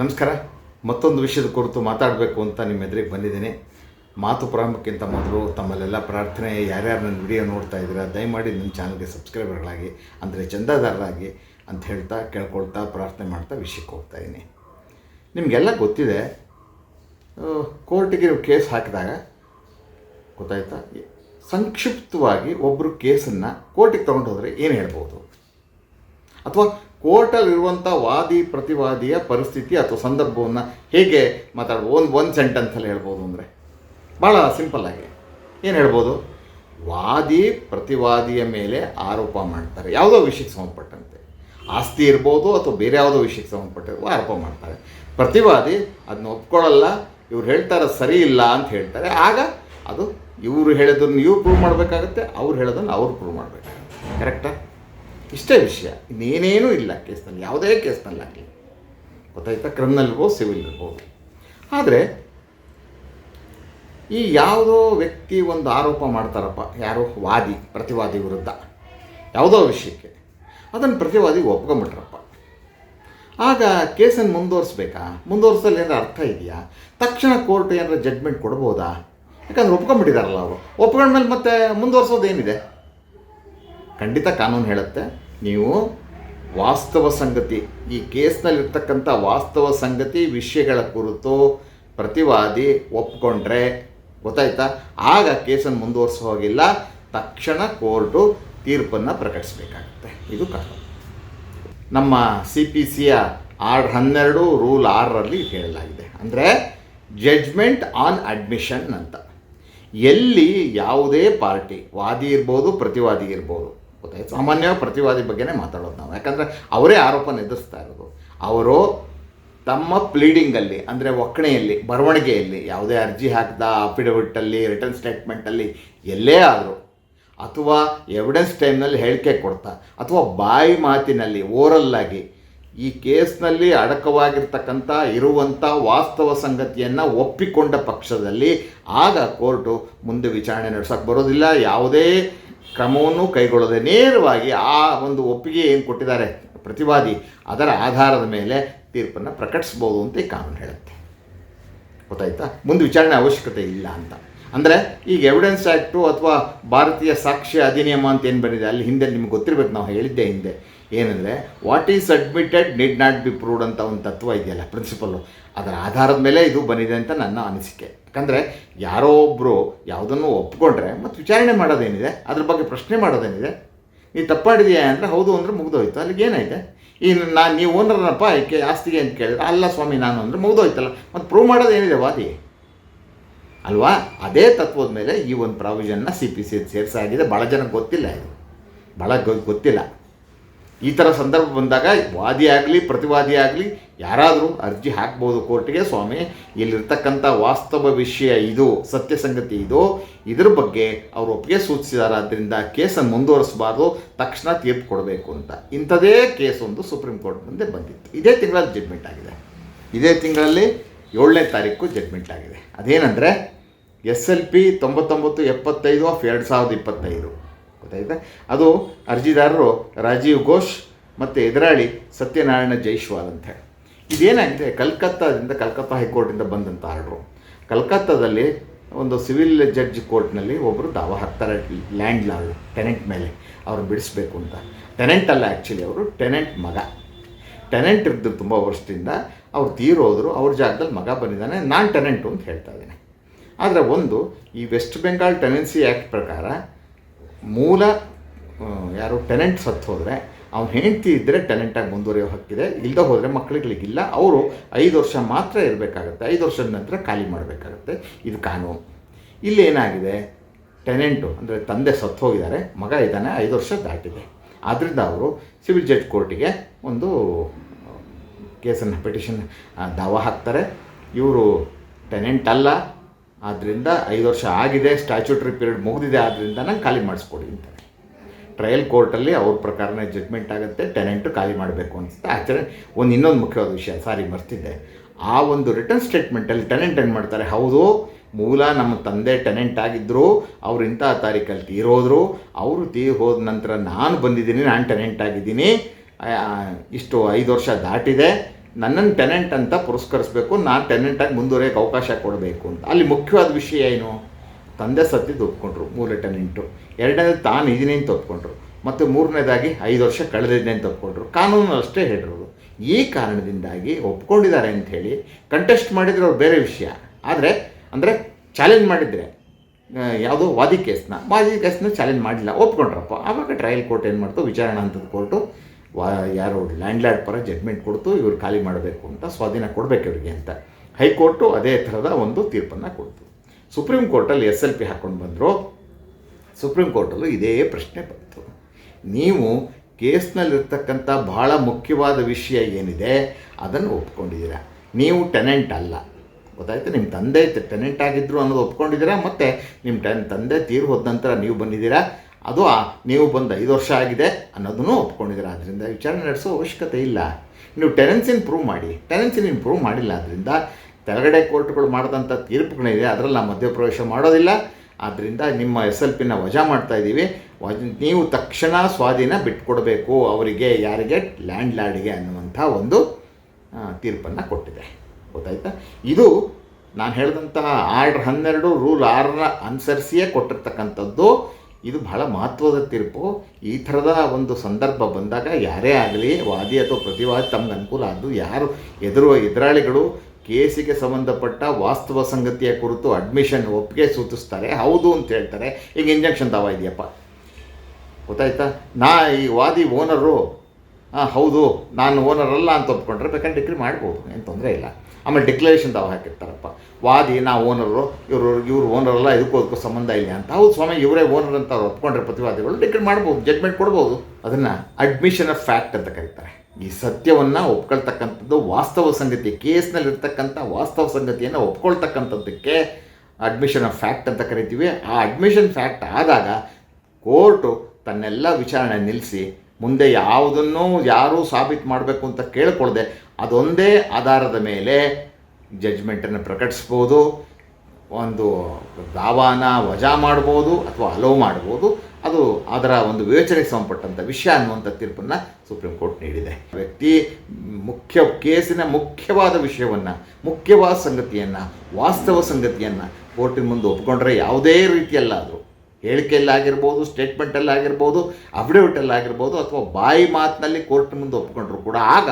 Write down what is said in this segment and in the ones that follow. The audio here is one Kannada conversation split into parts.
ನಮಸ್ಕಾರ. ಮತ್ತೊಂದು ವಿಷಯದ ಕುರಿತು ಮಾತಾಡಬೇಕು ಅಂತ ನಿಮ್ಮ ಎದುರಿಗೆ ಬಂದಿದ್ದೀನಿ. ಮಾತು ಪ್ರಾರಂಭಕ್ಕಿಂತ ಮೊದಲು ತಮ್ಮಲ್ಲೆಲ್ಲ ಪ್ರಾರ್ಥನೆ, ಯಾರ್ಯಾರು ನನ್ನ ವಿಡಿಯೋ ನೋಡ್ತಾ ಇದ್ದೀರಾ, ದಯಮಾಡಿ ನನ್ನ ಚಾನಲ್ಗೆ ಸಬ್ಸ್ಕ್ರೈಬರ್ಗಳಾಗಿ, ಅಂದರೆ ಚಂದಾದಾರರಾಗಿ ಅಂತ ಹೇಳ್ತಾ, ಕೇಳ್ಕೊಳ್ತಾ, ಪ್ರಾರ್ಥನೆ ಮಾಡ್ತಾ ವಿಷಯಕ್ಕೆ ಹೋಗ್ತಾ ಇದ್ದೀನಿ. ನಿಮಗೆಲ್ಲ ಗೊತ್ತಿದೆ ಕೋರ್ಟಿಗೆ ಕೇಸ್ ಹಾಕಿದಾಗ, ಗೊತ್ತಾಯ್ತಾ? ಸಂಕ್ಷಿಪ್ತವಾಗಿ ಒಬ್ಬರು ಕೇಸನ್ನು ಕೋರ್ಟಿಗೆ ತೊಗೊಂಡು ಹೋದರೆ ಏನು ಹೇಳ್ಬೋದು? ಅಥವಾ ಕೋರ್ಟಲ್ಲಿರುವಂಥ ವಾದಿ ಪ್ರತಿವಾದಿಯ ಪರಿಸ್ಥಿತಿ ಅಥವಾ ಸಂದರ್ಭವನ್ನು ಹೇಗೆ ಮಾತಾಡ್ಬೋದು? ಒಂದು ಒಂದು ಸೆಂಟೆನ್ಸಲ್ಲಿ ಹೇಳ್ಬೋದು ಅಂದರೆ ಭಾಳ ಸಿಂಪಲ್ಲಾಗಿ ಏನು ಹೇಳ್ಬೋದು? ವಾದಿ ಪ್ರತಿವಾದಿಯ ಮೇಲೆ ಆರೋಪ ಮಾಡ್ತಾರೆ. ಯಾವುದೋ ವಿಷಯಕ್ಕೆ ಸಂಬಂಧಪಟ್ಟಂತೆ. ಆಸ್ತಿ ಇರ್ಬೋದು ಅಥವಾ ಬೇರೆ ಯಾವುದೋ ವಿಷಯಕ್ಕೆ ಸಂಬಂಧಪಟ್ಟಿರೋ ಆರೋಪ ಮಾಡ್ತಾರೆ. ಪ್ರತಿವಾದಿ ಅದನ್ನ ಒಪ್ಕೊಳ್ಳಲ್ಲ, ಇವ್ರು ಹೇಳ್ತಾರೆ ಸರಿ ಇಲ್ಲ ಅಂತ ಹೇಳ್ತಾರೆ. ಆಗ ಅದು ಇವರು ಹೇಳೋದನ್ನು ಇವ್ರು ಪ್ರೂವ್ ಮಾಡಬೇಕಾಗತ್ತೆ, ಅವ್ರು ಹೇಳೋದನ್ನು ಅವ್ರು ಪ್ರೂವ್ ಮಾಡಬೇಕಾಗತ್ತೆ. ಕರೆಕ್ಟಾ ಇಷ್ಟೇ ವಿಷಯ. ಇನ್ನೇನೇನೂ ಇಲ್ಲ ಕೇಸ್ನಲ್ಲಿ. ಯಾವುದೇ ಕೇಸ್ನಲ್ಲಿ ಆಗಲಿ ಗೊತ್ತಾಯ್ತಾ? ಕ್ರಿಮಿನಲ್ ಹೋ ಸಿವಿಲ್ ಇರ್ಬೋದು. ಆದರೆ, ಈ ಯಾವುದೋ ವ್ಯಕ್ತಿ ಒಂದು ಆರೋಪ ಮಾಡ್ತಾರಪ್ಪ, ಯಾರೋ ವಾದಿ, ಪ್ರತಿವಾದಿ ವಿರುದ್ಧ. ಯಾವುದೋ ವಿಷಯಕ್ಕೆ. ಅದನ್ನು ಪ್ರತಿವಾದಿ ಒಪ್ಕೊಂಬಿಟ್ರಪ್ಪ ಆಗ ಕೇಸನ್ನು ಮುಂದುವರಿಸ್ಬೇಕಾ? ಮುಂದುವರ್ಸಲ್ಲಿ ಏನಾರು ಅರ್ಥ ಇದೆಯಾ? ತಕ್ಷಣ ಕೋರ್ಟ್ ಏನಾರು ಜಡ್ಮೆಂಟ್ ಕೊಡ್ಬೋದಾ? ಯಾಕಂದ್ರೆ ಒಪ್ಕೊಂಬಿಟ್ಟಿದಾರಲ್ಲ ಅವರು. ಒಪ್ಕೊಂಡ್ಮೇಲೆ ಮತ್ತೆ ಮುಂದುವರ್ಸೋದೇನಿದೆ? ಖಂಡಿತ ಕಾನೂನು ಹೇಳುತ್ತೆ. ನೀವು ವಾಸ್ತವ ಸಂಗತಿ, ಈ ಕೇಸ್ನಲ್ಲಿರ್ತಕ್ಕಂಥ ವಾಸ್ತವ ಸಂಗತಿ ವಿಷಯಗಳ ಕುರಿತು ಪ್ರತಿವಾದಿ ಒಪ್ಕೊಂಡ್ರೆ ಗೊತ್ತಾಯ್ತಾ? ಆಗ ಕೇಸನ್ನು ಮುಂದುವರಿಸೋ ಹೋಗಿಲ್ಲ. ತಕ್ಷಣ ಕೋರ್ಟು ತೀರ್ಪನ್ನು ಪ್ರಕಟಿಸಬೇಕಾಗುತ್ತೆ. ಇದು ಕಾನೂನು. ನಮ್ಮ ಸಿ ಪಿ ಸಿಯ ಆರ್ ಹನ್ನೆರಡು ರೂಲ್ ಆರರಲ್ಲಿ ಹೇಳಲಾಗಿದೆ. ಅಂದರೆ ಜಡ್ಜ್ಮೆಂಟ್ ಆನ್ ಅಡ್ಮಿಷನ್ ಅಂತ. ಎಲ್ಲಿ ಯಾವುದೇ ಪಾರ್ಟಿ, ವಾದಿ ಇರ್ಬೋದು, ಪ್ರತಿವಾದಿ ಇರ್ಬೋದು ಗೊತ್ತಾಯ್ತು. ಸಾಮಾನ್ಯವಾಗಿ ಪ್ರತಿವಾದಿ ಬಗ್ಗೆನೇ ಮಾತಾಡೋದು ನಾವು. ಯಾಕಂದರೆ ಅವರೇ ಆರೋಪ ಎದುರಿಸ್ತಾ ಇರೋದು. ಅವರು ತಮ್ಮ ಪ್ಲೀಡಿಂಗಲ್ಲಿ ಅಂದರೆ ಒಕ್ಕಣೆಯಲ್ಲಿ, ಬರವಣಿಗೆಯಲ್ಲಿ, ಯಾವುದೇ ಅರ್ಜಿ ಹಾಕಿದ ಅಫಿಡವಿಟಲ್ಲಿ ರಿಟರ್ನ್ ಸ್ಟೇಟ್ಮೆಂಟಲ್ಲಿ ಎಲ್ಲೇ ಆದರೂ, ಅಥವಾ ಎವಿಡೆನ್ಸ್ ಟೈಮ್ನಲ್ಲಿ ಹೇಳಿಕೆ ಕೊಡ್ತಾ, ಅಥವಾ ಬಾಯಿ ಮಾತಿನಲ್ಲಿ ಓರಲ್ಲಾಗಿ ಈ ಕೇಸ್ನಲ್ಲಿ ಅಡಕವಾಗಿರ್ತಕ್ಕಂಥ ಇರುವಂಥ ವಾಸ್ತವ ಸಂಗತಿಯನ್ನು ಒಪ್ಪಿಕೊಂಡ ಪಕ್ಷದಲ್ಲಿ ಆಗ ಕೋರ್ಟು ಮುಂದೆ ವಿಚಾರಣೆ ನಡೆಸೋಕ್ಕೆ ಬರೋದಿಲ್ಲ. ಯಾವುದೇ ಕ್ರಮವನ್ನು ಕೈಗೊಳ್ಳದೆ ನೇರವಾಗಿ ಆ ಒಂದು ಒಪ್ಪಿಗೆ ಏನು ಕೊಟ್ಟಿದ್ದಾರೆ ಪ್ರತಿವಾದಿ ಅದರ ಆಧಾರದ ಮೇಲೆ ತೀರ್ಪನ್ನು ಪ್ರಕಟಿಸ್ಬೋದು ಅಂತ ಈ ಕಾನೂನು ಹೇಳುತ್ತೆ. ಗೊತ್ತಾಯ್ತಾ? ಮುಂದೆ ವಿಚಾರಣೆ ಅವಶ್ಯಕತೆ ಇಲ್ಲ ಅಂತ. ಅಂದರೆ ಈಗ ಎವಿಡೆನ್ಸ್ ಆ್ಯಕ್ಟು ಅಥವಾ ಭಾರತೀಯ ಸಾಕ್ಷ್ಯ ಅಧಿನಿಯಮ ಅಂತ ಏನು ಬಂದಿದೆ? ಅಲ್ಲಿ ಹಿಂದೆ ನಿಮ್ಗೆ ಗೊತ್ತಿರಬೇಕು, ನಾವು ಹೇಳಿದ್ದೆ ಹಿಂದೆ. ಏನಂದರೆ what is admitted need not be proved ಅಂತ ಒಂದು ತತ್ವ ಇದೆಯಲ್ಲ ಪ್ರಿನ್ಸಿಪಲ್ಲು ಅದರ ಆಧಾರದ ಮೇಲೆ ಇದು ಬಂದಿದೆ ಅಂತ ನನ್ನ ಅನಿಸಿಕೆ. ಯಾಕಂದರೆ, ಯಾರೋ ಒಬ್ಬರು ಯಾವುದನ್ನು ಒಪ್ಕೊಂಡ್ರೆ ಮತ್ತು ವಿಚಾರಣೆ ಮಾಡೋದೇನಿದೆ, ಅದ್ರ ಬಗ್ಗೆ ಪ್ರಶ್ನೆ ಮಾಡೋದೇನಿದೆ ನೀನು ತಪ್ಪಾಡಿದೆಯಾ ಅಂದರೆ ಹೌದು ಅಂದರೆ ಮುಗ್ದೋಯ್ತು, ಅಲ್ಲಿಗೆ ಏನೈತೆ ಈ ನಾನು ನೀವು ಓನರ್ನಪ್ಪ ಏಕೆ ಆಸ್ತಿಗೆ ಅಂತ ಕೇಳಿದ್ರೆ, ಅಲ್ಲ ಸ್ವಾಮಿ ನಾನು ಅಂದರೆ ಮುಗ್ದೋಯ್ತಲ್ಲ, ಮತ್ತು ಪ್ರೂವ್ ಮಾಡೋದೇನಿದೆ ವಾದಿ? ಅಲ್ವಾ? ಅದೇ ತತ್ವದ ಮೇಲೆ ಈ ಒಂದು ಪ್ರಾವಿಷನ್ನ ಸಿ ಪಿ ಸಿ ಸೇರಿಸಾಗಿದೆ ಭಾಳ ಜನಕ್ಕೆ ಗೊತ್ತಿಲ್ಲ ಇದು. ಭಾಳ ಗೊತ್ತಿಲ್ಲ. ಈ ಥರ ಸಂದರ್ಭ ಬಂದಾಗ ವಾದಿ ಆಗಲಿ ಪ್ರತಿವಾದಿ ಆಗಲಿ ಯಾರಾದರೂ ಅರ್ಜಿ ಹಾಕ್ಬೋದು ಕೋರ್ಟಿಗೆ ಸ್ವಾಮಿ. ಇಲ್ಲಿರ್ತಕ್ಕಂಥ ವಾಸ್ತವ ವಿಷಯ ಇದು, ಸತ್ಯ ಸಂಗತಿ ಇದು. ಇದ್ರ ಬಗ್ಗೆ ಅವರು ಒಪ್ಪಿಗೆ ಸೂಚಿಸಿದ್ದಾರೆ ಆದ್ದರಿಂದ ಕೇಸನ್ನು ಮುಂದುವರಿಸಬಾರ್ದು. ತಕ್ಷಣ ತೀರ್ಪು ಕೊಡಬೇಕು ಅಂತ. ಇಂಥದೇ ಒಂದು ಸುಪ್ರೀಂ ಕೋರ್ಟ್ ಮುಂದೆ ಬಂದಿತ್ತು. ಇದೇ ತಿಂಗಳಲ್ಲಿ ಜಡ್ಮೆಂಟ್ ಆಗಿದೆ. ಇದೇ ತಿಂಗಳಲ್ಲಿ ಏಳನೇ ತಾರೀಕು ಜಡ್ಮೆಂಟ್ ಆಗಿದೆ. ಅದೇನೆಂದರೆ ಎಸ್ ಎಲ್ ಪಿ ತೊಂಬತ್ತೊಂಬತ್ತು ಎಪ್ಪತ್ತೈದು ಆಫ್ ಎರಡು ಸಾವಿರದ ಇಪ್ಪತ್ತೈದು. ಗೊತ್ತಾಯ್ತಾ? ಅದು ಅರ್ಜಿದಾರರು ರಾಜೀವ್ ಘೋಷ್ ಮತ್ತು ಎದುರಾಳಿ ಸತ್ಯನಾರಾಯಣ ಜೈಶ್ವಾಲ್ ಅಂತ ಹೇಳಿ. ಇದೇನಾಗಿದೆ? ಕಲ್ಕತ್ತಾದಿಂದ, ಕಲ್ಕತ್ತಾ ಹೈಕೋರ್ಟಿಂದ ಬಂದಂಥ ಆರ್ಡ್ರು. ಕಲ್ಕತ್ತಾದಲ್ಲಿ ಒಂದು ಸಿವಿಲ್ ಜಡ್ಜ್ ಕೋರ್ಟ್ನಲ್ಲಿ ಒಬ್ಬರು ದಾವ ಹಾಕ್ತಾರೆ ಲ್ಯಾಂಡ್ ಲಾರ್ಡ್ ಟೆನೆಂಟ್ ಮೇಲೆ ಅವ್ರು ಬಿಡಿಸ್ಬೇಕು ಅಂತ. ಟೆನೆಂಟ್ ಅಲ್ಲ ಆ್ಯಕ್ಚುಲಿ ಅವರು, ಟೆನೆಂಟ್ ಮಗ. ಟೆನೆಂಟ್ ಇದ್ದು ತುಂಬ ವರ್ಷದಿಂದ ಅವ್ರು ತೀರೋದ್ರು ಅವ್ರ ಜಾಗದಲ್ಲಿ ಮಗ ಬಂದಿದ್ದಾನೆ, ನಾನು ಟೆನೆಂಟು ಅಂತ ಹೇಳ್ತಾ ಇದ್ದೇನೆ. ಆದರೆ ಒಂದು, ಈ ವೆಸ್ಟ್ ಬೆಂಗಾಲ್ ಟೆನೆನ್ಸಿ ಆ್ಯಕ್ಟ್ ಪ್ರಕಾರ ಮೂಲ ಯಾರು ಟ್ಯಾಲೆಂಟ್ ಸತ್ತು ಹೋದರೆ, ಅವ್ನು ಹೆಂಡತಿ ಇದ್ದರೆ ಟ್ಯಾಲೆಂಟಾಗಿ ಮುಂದುವರಿಯೋ ಹಕ್ಕಿದೆ. ಇಲ್ಲದೆ ಹೋದರೆ ಮಕ್ಕಳುಗಳಿಗಿಲ್ಲ ಅವರು ಐದು ವರ್ಷ ಮಾತ್ರ ಇರಬೇಕಾಗತ್ತೆ. ಐದು ವರ್ಷದ ನಂತರ ಖಾಲಿ ಮಾಡಬೇಕಾಗತ್ತೆ. ಇದು ಕಾನೂನು. ಇಲ್ಲಿ ಏನಾಗಿದೆ? ಟೆನೆಂಟು ಅಂದರೆ ತಂದೆ ಸತ್ತು ಹೋಗಿದ್ದಾರೆ. ಮಗ ಇದ್ದಾನೆ, ಐದು ವರ್ಷ ದಾಟಿದೆ. ಆದ್ದರಿಂದ ಅವರು ಸಿವಿಲ್ ಜಡ್ಜ್ ಕೋರ್ಟಿಗೆ ಒಂದು ಕೇಸನ್ನು ಪಿಟಿಷನ್ ದಾವ ಹಾಕ್ತಾರೆ. ಇವರು ಟೆನೆಂಟ್ ಅಲ್ಲ. ಆದ್ದರಿಂದ ಐದು ವರ್ಷ ಆಗಿದೆ ಸ್ಟ್ಯಾಚ್ಯೂಟ್ರಿ ಪೀರಿಯಡ್ ಮುಗಿದಿದೆ ಆದ್ದರಿಂದ ನಂಗೆ ಖಾಲಿ ಮಾಡಿಸ್ಕೊಡಿ ಅಂತಾರೆ. ಟ್ರಯಲ್ ಕೋರ್ಟಲ್ಲಿ ಅವ್ರ ಪ್ರಕಾರನೇ ಜಡ್ಮೆಂಟ್ ಆಗುತ್ತೆ ಟೆನೆಂಟು ಖಾಲಿ ಮಾಡಬೇಕು ಅನಿಸುತ್ತೆ. ಆಚರಣೆ ಒಂದು ಇನ್ನೊಂದು ಮುಖ್ಯವಾದ ವಿಷಯ ಸಾರಿ ಮರ್ತಿದ್ದೆ. ಆ ಒಂದು ರಿಟರ್ನ್ ಸ್ಟೇಟ್ಮೆಂಟಲ್ಲಿ ಟೆನೆಂಟ್ ಏನು ಮಾಡ್ತಾರೆ? ಹೌದು, ಮೂಲ ನಮ್ಮ ತಂದೆ ಟೆನೆಂಟ್ ಆಗಿದ್ದರು ಅವ್ರು ಇಂಥ ತಾರೀಕಲ್ಲಿ ತೀರೋದ್ರು, ಅವರು ತೀರಿ ಹೋದ ನಂತರ ನಾನು ಬಂದಿದ್ದೀನಿ, ನಾನು ಟೆನೆಂಟ್ ಆಗಿದ್ದೀನಿ. ಇಷ್ಟು ಐದು ವರ್ಷ ದಾಟಿದೆ. ನನ್ನನ್ನು ಟೆನೆಂಟ್ ಅಂತ ಪುರಸ್ಕರಿಸಬೇಕು, ನಾನು ಟೆನೆಂಟಾಗಿ ಮುಂದುವರೆಯೋಕೆ ಅವಕಾಶ ಕೊಡಬೇಕು ಅಂತ. ಅಲ್ಲಿ ಮುಖ್ಯವಾದ ವಿಷಯ ಏನು? ತಂದೆ ಸತ್ತಿದ್ದು ಒಪ್ಕೊಂಡ್ರು ಮೂರನೇ ಟೆನೆಂಟು ಎರಡನೇದು ತಾನು ಇದೀನಿ ಅಂತ ಒಪ್ಕೊಂಡ್ರು ಮತ್ತು ಮೂರನೇದಾಗಿ ಐದು ವರ್ಷ ಕಳೆದಿದ್ದೆ ಅಂತ ಒಪ್ಕೊಂಡ್ರು ಕಾನೂನು ಅಷ್ಟೇ ಹೇಳಿರೋದು. ಈ ಕಾರಣದಿಂದಾಗಿ ಒಪ್ಕೊಂಡಿದ್ದಾರೆ ಅಂಥೇಳಿ ಕಂಟೆಸ್ಟ್ ಮಾಡಿದರೆ ಅವ್ರು ಬೇರೆ ವಿಷಯ. ಆದರೆ, ಅಂದರೆ ಚಾಲೆಂಜ್ ಮಾಡಿದರೆ ಯಾವುದೋ ವಾದಿ ಕೇಸ್ನ ವಾದಿ ಕೇಸ್ನ ಚಾಲೆಂಜ್ ಮಾಡಿಲ್ಲ, ಒಪ್ಕೊಂಡ್ರಪ್ಪ. ಆವಾಗ ಟ್ರಯಲ್ ಕೋರ್ಟ್ ಏನು ಮಾಡ್ತು? ವಿಚಾರಣಾ ಹಂತದ ಕೋರ್ಟು ವಾ, ಯಾರು ಲ್ಯಾಂಡ್ ಲಾರ್ಡ್ ಪರ ಜಡ್ಮೆಂಟ್ ಕೊಡ್ತು, ಇವ್ರು ಖಾಲಿ ಮಾಡಬೇಕು ಅಂತ ಸ್ವಾಧೀನ ಕೊಡಬೇಕು ಇವರಿಗೆ ಅಂತ. ಹೈಕೋರ್ಟು ಅದೇ ಥರದ ಒಂದು ತೀರ್ಪನ್ನು ಕೊಡ್ತು. ಸುಪ್ರೀಂ ಕೋರ್ಟಲ್ಲಿ ಎಸ್ ಎಲ್ ಪಿ ಹಾಕ್ಕೊಂಡು ಬಂದರು. ಸುಪ್ರೀಂ ಕೋರ್ಟಲ್ಲೂ ಇದೇ ಪ್ರಶ್ನೆ ಬಂತು. ನೀವು ಕೇಸ್ನಲ್ಲಿರ್ತಕ್ಕಂಥ ಬಹಳ ಮುಖ್ಯವಾದ ವಿಷಯ ಏನಿದೆ, ಅದನ್ನು ಒಪ್ಕೊಂಡಿದ್ದೀರಾ? ನೀವು ಟೆನೆಂಟ್ ಅಲ್ಲ. ಗೊತ್ತಾಯ್ತು? ನಿಮ್ಮ ತಂದೆ ಟೆನೆಂಟ್ ಆಗಿದ್ರು ಅನ್ನೋದು ಒಪ್ಕೊಂಡಿದ್ದೀರಾ? ಮತ್ತು ನಿಮ್ಮ ಟೆನ್, ತಂದೆ ತೀರು ಹೋದ ನಂತರ ನೀವು ಬಂದಿದ್ದೀರಾ? ಅದು ನೀವು ಬಂದು ಐದು ವರ್ಷ ಆಗಿದೆ ಅನ್ನೋದನ್ನು ಒಪ್ಕೊಂಡಿದ್ದೀರ. ಅದರಿಂದ ವಿಚಾರಣೆ ನಡೆಸೋ ಅವಶ್ಯಕತೆ ಇಲ್ಲ. ನೀವು ಟೆನೆನ್ಸಿನ ಪ್ರೂವ್ ಮಾಡಿ. ಟೆನೆನ್ಸಿನ ಇಂಪ್ರೂವ್ ಮಾಡಿಲ್ಲ ಅದರಿಂದ ತೆರಗಡೆ ಕೋರ್ಟ್ಗಳು ಮಾಡಿದಂಥ ತೀರ್ಪುಗಳಿದೆ. ಅದರಲ್ಲಿ ನಾವು ಮಧ್ಯಪ್ರವೇಶ ಮಾಡೋದಿಲ್ಲ. ಆದ್ದರಿಂದ ನಿಮ್ಮ ಎಸ್ ಎಲ್ ಪಿನ ವಜಾ ಮಾಡ್ತಾ ಇದ್ದೀವಿ. ವಜ, ನೀವು ತಕ್ಷಣ ಸ್ವಾಧೀನ ಬಿಟ್ಕೊಡಬೇಕು. ಅವರಿಗೆ ಯಾರಿಗೆ? ಲ್ಯಾಂಡ್ ಲ್ಯಾಡ್ಗೆ ಅನ್ನುವಂಥ ಒಂದು ತೀರ್ಪನ್ನು ಕೊಟ್ಟಿದೆ. ಗೊತ್ತಾಯ್ತಾ? ಇದು ನಾನು ಹೇಳಿದಂತಹ ಆರ್ಡ್ರ್ ಹನ್ನೆರಡು, ರೂಲ್ ಆರನ್ನ ಅನುಸರಿಸಿಯೇ ಕೊಟ್ಟಿರ್ತಕ್ಕಂಥದ್ದು. ಇದು ಬಹಳ ಮಹತ್ವದ ತೀರ್ಪು. ಈ ಥರದ ಒಂದು ಸಂದರ್ಭ ಬಂದಾಗ ಯಾರೇ ಆಗಲಿ, ವಾದಿ ಅಥವಾ ಪ್ರತಿವಾದಿ ತಮ್ಗೆ ಅನುಕೂಲ ಅದು ಯಾರು ಎದುರುವ ಎದುರಾಳಿಗಳು ಕೇಸಿಗೆ ಸಂಬಂಧಪಟ್ಟ ವಾಸ್ತವ ಸಂಗತಿಯ ಕುರಿತು ಅಡ್ಮಿಷನ್ ಒಪ್ಪಿಗೆ ಸೂಚಿಸ್ತಾರೆ. ಹೌದು ಅಂತ ಹೇಳ್ತಾರೆ. ಈಗ ಇಂಜೆಕ್ಷನ್ ದಾವ ಇದೆಯಪ್ಪ. ಗೊತ್ತಾಯ್ತಾ? ನಾ ಈ ವಾದಿ ಓನರು ಹಾಂ ಹೌದು, ನಾನು ಓನರ್ ಅಲ್ಲ ಅಂತ ಒಪ್ಕೊಂಡ್ರೆ ಬೇಕಾದ್ರೆ ಡಿಗ್ರಿ ಮಾಡ್ಬೋದು. ಏನು ತೊಂದರೆ ಇಲ್ಲ. ಆಮೇಲೆ ಡಿಕ್ಲರೇಷನ್ ತಾವು ಹಾಕಿರ್ತಾರಪ್ಪ. ವಾದಿ ನಾ ಓನರು ಇವರು ಇವರು ಓನರ್ ಅಲ್ಲ ಇದಕ್ಕೂ ಅದಕ್ಕೂ ಸಂಬಂಧ ಇಲ್ಲ ಅಂತ. ಹೌದು ಸ್ವಾಮಿ, ಇವರೇ ಓನರ್ ಅಂತ ಅವ್ರು ಒಪ್ಕೊಂಡ್ರೆ ಪ್ರತಿವಾದಿಗಳು ಡಿಕ್ಲೇರ್ ಮಾಡ್ಬೋದು ಜಡ್ಮೆಂಟ್ ಕೊಡ್ಬೋದು. ಅದನ್ನು ಅಡ್ಮಿಷನ್ ಆಫ್ ಫ್ಯಾಕ್ಟ್ ಅಂತ ಕರೀತಾರೆ. ಈ ಸತ್ಯವನ್ನು ಒಪ್ಕೊಳ್ತಕ್ಕಂಥದ್ದು ವಾಸ್ತವ ಸಂಗತಿ, ಕೇಸ್ನಲ್ಲಿರ್ತಕ್ಕಂಥ ವಾಸ್ತವ ಸಂಗತಿಯನ್ನು ಒಪ್ಕೊಳ್ತಕ್ಕಂಥದ್ದಕ್ಕೆ ಅಡ್ಮಿಷನ್ ಆಫ್ ಫ್ಯಾಕ್ಟ್ ಅಂತ ಕರಿತೀವಿ. ಆ ಅಡ್ಮಿಷನ್ ಫ್ಯಾಕ್ಟ್ ಆದಾಗ, ಕೋರ್ಟು ತನ್ನೆಲ್ಲ ವಿಚಾರಣೆ ನಿಲ್ಲಿಸಿ ಮುಂದೆ ಯಾವುದನ್ನು ಯಾರೂ ಸಾಬೀತು ಮಾಡಬೇಕು ಅಂತ ಕೇಳಿಕೊಳ್ಳದೆ ಅದೊಂದೇ ಆಧಾರದ ಮೇಲೆ ಜಡ್ಜ್ಮೆಂಟನ್ನು ಪ್ರಕಟಿಸ್ಬೋದು, ಒಂದು ದಾವಾನ ವಜಾ ಮಾಡ್ಬೋದು ಅಥವಾ ಅಲೋ ಮಾಡ್ಬೋದು. ಅದು ಅದರ ಒಂದು ವಿವೇಚನೆಗೆ ಸಂಬಂಧಪಟ್ಟಂಥ ವಿಷಯ ಅನ್ನುವಂಥ ತೀರ್ಪನ್ನು ಸುಪ್ರೀಂ ಕೋರ್ಟ್ ನೀಡಿದೆ. ವ್ಯಕ್ತಿ ಮುಖ್ಯ ಕೇಸಿನ ಮುಖ್ಯವಾದ ವಿಷಯವನ್ನು, ಮುಖ್ಯವಾದ ಸಂಗತಿಯನ್ನು, ವಾಸ್ತವ ಸಂಗತಿಯನ್ನು ಕೋರ್ಟಿನ ಮುಂದೆ ಒಪ್ಕೊಂಡ್ರೆ ಯಾವುದೇ ರೀತಿಯಲ್ಲಾದರೂ ಹೇಳಿಕೆಯಲ್ಲಾಗಿರ್ಬೋದು ಸ್ಟೇಟ್ಮೆಂಟಲ್ಲಾಗಿರ್ಬೋದು ಅಫಿಡವಿಟಲ್ಲಾಗಿರ್ಬೋದು ಅಥವಾ ಬಾಯಿ ಮಾತಿನಲ್ಲಿ ಕೋರ್ಟ್ ಮುಂದೆ ಒಪ್ಕೊಂಡ್ರು ಕೂಡ ಆಗ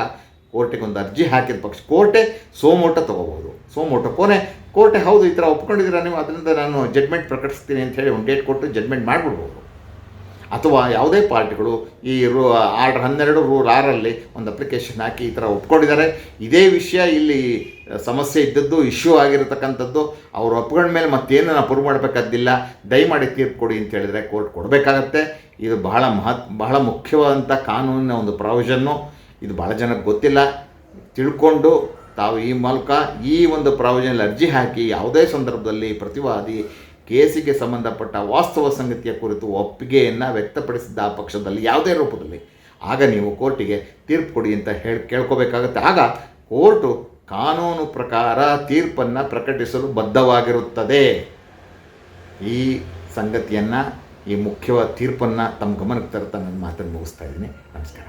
ಕೋರ್ಟಿಗೆ ಒಂದು ಅರ್ಜಿ ಹಾಕಿದ ಪಕ್ಷ, ಕೋರ್ಟೆ ಸೋಮೋಟ ತೊಗೋಬೋದು ಸೋಮೋಟ ಕೊನೆ. ಕೋರ್ಟೆ ಹೌದು, ಈ ಥರ ಒಪ್ಕೊಂಡಿದ್ದೀರಾ ನೀವು? ಅದರಿಂದ ನಾನು ಜಡ್ಮೆಂಟ್ ಪ್ರಕಟಿಸ್ತೀನಿ ಅಂತ ಹೇಳಿ ಒಂದು ಡೇಟ್ ಕೊಟ್ಟು ಜಡ್ಮೆಂಟ್ ಮಾಡಿಬಿಡ್ಬೋದು. ಅಥವಾ ಯಾವುದೇ ಪಾರ್ಟಿಗಳು ಈ ರೂ, ಆರ್ಡರ್ ಹನ್ನೆರಡು ರೂಲ್ ಆರಲ್ಲಿ ಒಂದು ಅಪ್ಲಿಕೇಶನ್ ಹಾಕಿ ಈ ಥರ ಒಪ್ಕೊಂಡಿದ್ದಾರೆ. ಇದೇ ವಿಷಯ ಇಲ್ಲಿ ಸಮಸ್ಯೆ ಇದ್ದದ್ದು ಇಶ್ಯೂ ಆಗಿರತಕ್ಕಂಥದ್ದು, ಅವರು ಒಪ್ಕೊಂಡ ಮೇಲೆ ಮತ್ತೇನು ನಾವು ಪ್ರೂವ್ ಮಾಡಬೇಕಾದ್ದಿಲ್ಲ, ದಯಮಾಡಿ ತೀರ್ಪು ಕೊಡಿ ಅಂತ ಹೇಳಿದ್ರೆ ಕೋರ್ಟ್ ಕೊಡಬೇಕಾಗತ್ತೆ. ಇದು ಬಹಳ ಮಹತ್, ಬಹಳ ಮುಖ್ಯವಾದಂಥ ಕಾನೂನಿನ ಒಂದು ಪ್ರಾವಿಷನ್ನು ಇದು ಭಾಳ ಜನಕ್ಕೆ ಗೊತ್ತಿಲ್ಲ. ತಿಳ್ಕೊಂಡು ತಾವು ಈ ಮೂಲಕ ಈ ಒಂದು ಪ್ರಾವಿಷನಲ್ಲಿ ಅರ್ಜಿ ಹಾಕಿ ಯಾವುದೇ ಸಂದರ್ಭದಲ್ಲಿ ಪ್ರತಿವಾದಿ ಕೇಸಿಗೆ ಸಂಬಂಧಪಟ್ಟ ವಾಸ್ತವ ಸಂಗತಿಯ ಕುರಿತು ಒಪ್ಪಿಗೆಯನ್ನು ವ್ಯಕ್ತಪಡಿಸಿದ್ದ ಆ ಪಕ್ಷದಲ್ಲಿ ಯಾವುದೇ ರೂಪದಲ್ಲಿ, ಆಗ ನೀವು ಕೋರ್ಟಿಗೆ ತೀರ್ಪು ಕೊಡಿ ಅಂತ ಹೇಳಿ, ಕೇಳ್ಕೋಬೇಕಾಗುತ್ತೆ. ಆಗ ಕೋರ್ಟು ಕಾನೂನು ಪ್ರಕಾರ ತೀರ್ಪನ್ನು ಪ್ರಕಟಿಸಲು ಬದ್ಧವಾಗಿರುತ್ತದೆ. ಈ ಸಂಗತಿಯನ್ನು, ಈ ಮುಖ್ಯವಾದ ತೀರ್ಪನ್ನು ತಮ್ಮ ಗಮನಕ್ಕೆ ತರ್ತಾ ನನ್ನ ಮಾತನ್ನು ಮುಗಿಸ್ತಾ ಇದ್ದೀನಿ. ನಮಸ್ಕಾರ.